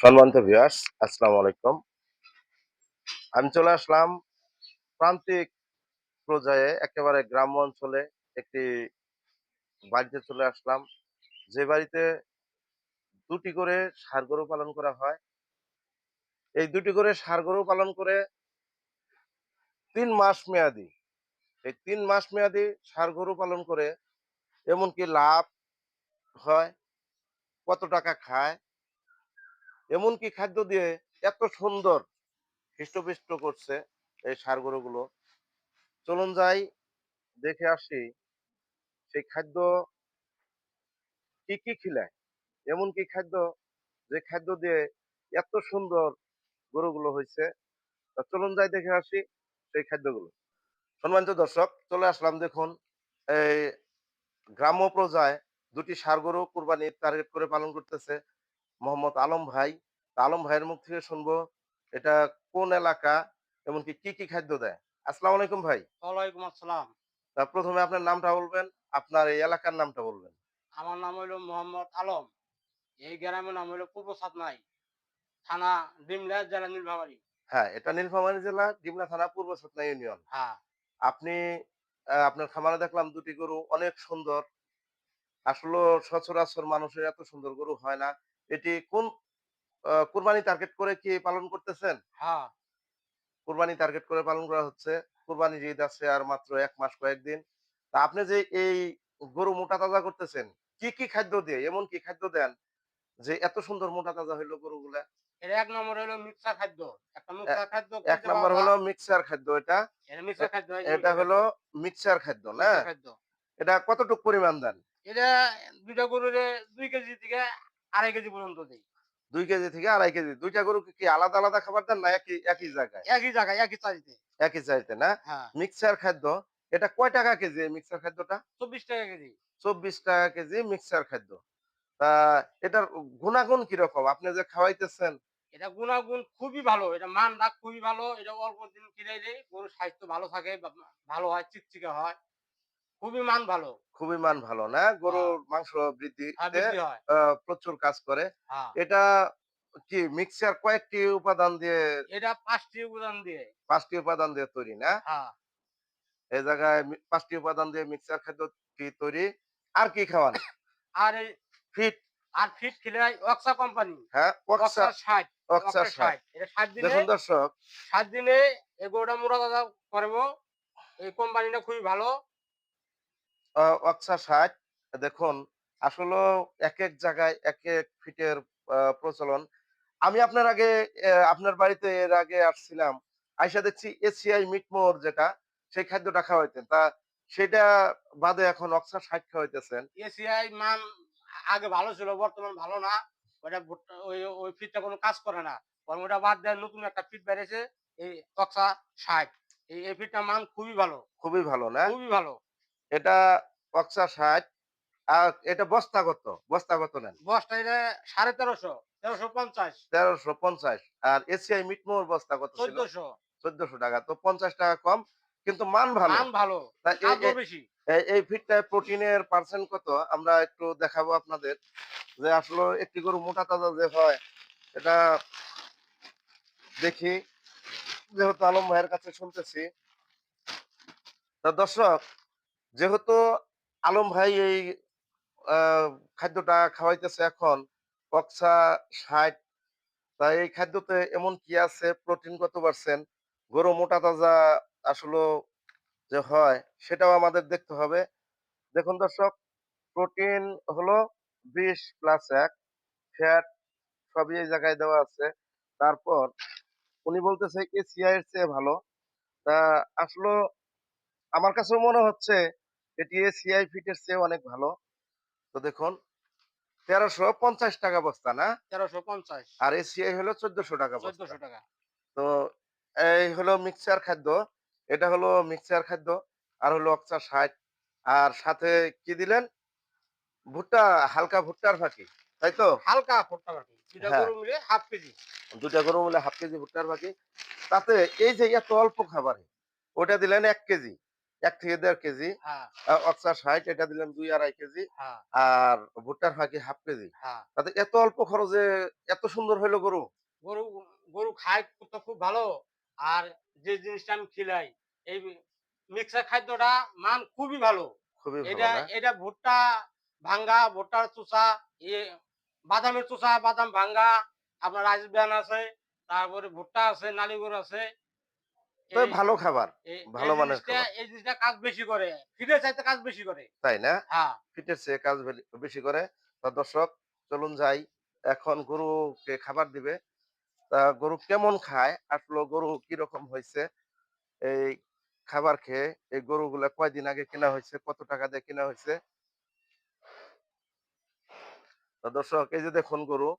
সম্মানিত ভিউয়ার্স আসসালামু আলাইকুম। আমি চলে আসলাম প্রান্তিক পর্যায়ে, একেবারে গ্রাম্য অঞ্চলে একটি বাড়িতে চলে আসলাম। যে বাড়িতে দুটি করে সার গরু পালন করা হয়। এই দুটি করে সার গরু পালন করে তিন মাস মেয়াদি, এই তিন মাস মেয়াদি সার গরু পালন করে এমনকি লাভ হয়, কত টাকা খায় এমনকি খাদ্য দিয়ে এত সুন্দর হৃষ্টপুষ্ট করছে এই ষাড় গরুগুলো চলুন যাই, দেখে আসি সেই খাদ্য কি কি খিলায়। এমন কি খাদ্য, যে খাদ্য দিয়ে এত সুন্দর গরুগুলো হয়েছে চলুন যাই, দেখে আসি সেই খাদ্যগুলো। সম্মানিত দর্শক, চলে আসলাম দেখুন এই গ্রাম্য প্রজায় দুটি ষাড় গরু কুরবানি টার্গেট করে পালন করতেছে। মোহাম্মদ আলম ভাই। আলম ভাইয়ের মুখ থেকে শুনব এটা কোন এলাকা এমনকি কি কি খাদ্য দেয়? আসসালামু আলাইকুম ভাই। ওয়ালাইকুম আসসালাম। তা প্রথমে আপনার নামটা বলবেন আপনার এই এলাকার নামটা বলবেন। আমার নাম হইল মোহাম্মদ আলম। এই গ্রামের নাম হইল পূর্ব সাতনাই থানা ডিমলা জেলা নীলভাবাড়ি হ্যাঁ এটা নীলফামারী জেলা ডিমলা থানা পূর্ব সতনা ইউনিয়ন। হ্যাঁ। আপনি আপনার খামারে দেখলাম দুটি গরু অনেক সুন্দর। আসলে সচরাচর মানুষের এত সুন্দর গরু হয় না। এটি কোন কুরবানি টার্গেট করে কি পালন করতেছেন? হ্যাঁ। কুরবানি টার্গেট করে পালন করা হচ্ছে। কুরবানি ঈদ আছে আর মাত্র এক মাস কয়েকদিন। তা আপনি যে এই গরু মোটা তাজা করতেছেন কি কি খাদ্য দিয়ে? এমন কি খাদ্য দেন যে এত সুন্দর মোটা তাজা হইল গরুগুলা? এর এক নম্বর হইল মিক্সার খাদ্য। একটা মিক্সার খাদ্য এক নম্বর হলো মিক্সার খাদ্য এটা। এটা মিক্সার খাদ্য এটা হলো মিক্সার খাদ্য না? এটা কতটুকু পরিমাণ দেন? এটা দুইটা গরুরে দুই কেজি থেকে আড়াই কেজি পর্যন্ত দিই। দুই কেজি থেকে আড়াই কেজি। দুইটা গরু কি আলাদা আলাদা খাবার দেন না একই একই জায়গায়? একই জায়গায় একই চাইতে একই চাইতে না? হ্যাঁ। মিক্সার খাদ্য এটা কয় টাকা কেজি মিক্সার খাদ্যটা? চব্বিশ টাকা কেজি। চব্বিশ টাকা কেজি মিক্সার খাদ্য। তা এটার গুণাগুণ কীরকম আপনি যে খাওয়াইতেছেন। এটা গুণাগুণ খুবই ভালো। এটা মানটা খুবই ভালো। এটা অল্প দিন কিনাইলে গরুর স্বাস্থ্য ভালো থাকে ভালো হয় চিকচিকে হয়। খুবই মান ভালো। খুবই মান ভালো না? গরুর মাংস বৃদ্ধিতে বৃদ্ধি প্রচুর কাজ করে। এটা কি মিক্সার কয়েকটি উপাদান দিয়ে এটা পাঁচটি উপাদান দিয়ে। পাঁচটি উপাদান দিয়ে তৈরি না? এই জায়গায় পাঁচটি উপাদান দিয়ে মিক্সার খাদ্য কি তৈরি? আর কি খাওয়ান? আর এই ফিট। আর ফিট খেলে অক্সা কোম্পানি। হ্যাঁ অক্সা অক্সা ষাট অক্সা অক্সা ষাট। এটা সাত দিনে দেখুন দর্শক। সাত দিনে এই গরুটা মোড়া দাদা করব। এই কোম্পানিটা খুবই ভালো। অক্সা ষাট। দেখুন আসলে এক এক জায়গায় এক এক ফিটের প্রচলন। আমি আপনার আগে আপনার বাড়িতে এর আগে আসছিলাম। আইসা দেখছি এসিআই মিটমোর যেটা সেই খাদ্যটা খাওয়াইতেন। তা সেটা বাদে এখন অক্সা ষাট খাওয়াইতেছেন। এসিআই মান আগে ভালো ছিল বর্তমান ভালো না। ওটা ওই ওই ফিটটা কোনো কাজ করে না। কারণ ওটা বাদ দেয় নতুন একটা ফিট বেড়েছে এই অক্সা ষাট। এই এই ফিটটা মান খুবই ভালো। খুবই ভালো না? খুবই ভালো। এটা অক্সা ষাট আর এটা বস্তা কত? বস্তা কত নেন? বসটা এটা সাড়ে তেরোশো তেরোশো পঞ্চাশ। তেরোশো পঞ্চাশ আর এসিআই মিটমোর বস্তা কত চোদ্দশো। চোদ্দশো টাকা তো পঞ্চাশ টাকা কম কিন্তু মান ভালো। মান ভালো বেশি। এই- ফিটটায় প্রোটিনের পার্সেন্ট কত? আমরা একটু দেখাবো আপনাদের যে আসলে একটি গরু মোটা তাজা যে হয় এটা দেখি। যেহেতু আলম ভাইয়ের কাছে শুনতেছি। তা দর্শক যেহেতু আলম ভাই এই খাদ্যটা খাওয়াইতেছে এখন, কক্সা ষাট তা এই খাদ্যতে এমন কি আছে? প্রোটিন কত পার্সেন্ট? গরু মোটা তাজা আসলে যে হয়, সেটাও আমাদের দেখতে হবে। দেখুন দর্শক, প্রোটিন হলো বিশ প্লাস এক, ফ্যাট সবই এই জায়গায় দেওয়া আছে। তারপর উনি বলতেছে এসিআই এর চেয়ে ভালো। তা আসলে আমার কাছে মনে হচ্ছে এটি এসিআই ফিটের চেয়ে অনেক ভালো। তো দেখুন তেরোশো পঞ্চাশ টাকা বস্তা না? তেরোশো পঞ্চাশ। আর এসিআই হলো চোদ্দশো টাকা চোদ্দশো টাকা। তো এই হলো মিক্সার খাদ্য এটা হলো মিক্সার খাদ্য আর হলো অক্সা ষাট। আর সাথে কি দিলেন? ভুট্টা হালকা ভুট্টার ফাঁকি তাই তো? হালকা ভুট্টা পাখি দুটা হ্যাঁ। গরু মিলে হাফ কেজি। দুটা গরু মিলে হাফ কেজি ভুট্টার ফাঁকি। তাতে এই যে এত অল্প খাবারে ওটা দিলেন এক কেজি। এক থেকে দেড় কেজি হ্যাঁ। অক্সা ষাট এটা দিলাম দুই আড়াই কেজি হ্যাঁ। আর ভুট্টার ফাঁকি হাফ কেজি। হ্যাঁ। তাতে এত অল্প খরচে এত সুন্দর হইল গরু? গরু গরু খায় তো খুব ভালো। আর যে জিনিসটা আমি খিলাই এই মিক্সার খাদ্যটা মান খুবই ভালো। খুবই এটা এটা ভুট্টা ভাঙ্গা ভুট্টার চোষা বাদামের চোষা বাদাম ভাঙ্গা আপনার রাইস ব্যান আছে তারপরে ভুট্টা আছে নালিগুড় আছে তো ভালো খাবার ভালো মানের এই জিনিসটা কাজ বেশি করে ফিডের চাইতে কাজ বেশি করে। তাই না? হ্যাঁ। ফিটের চেয়ে কাজ বেশি করে। তা দর্শক চলুন যাই। এখন গরুকে খাবার দিবে। তা গরু কেমন খায়? আসলো গরু কীরকম হয়েছে? এই খাবার খেয়ে এই গরুগুলা কয়দিন আগে কেনা হয়েছে? কত টাকা দিয়ে কেনা হয়েছে? দর্শক এই যে দেখুন গরু।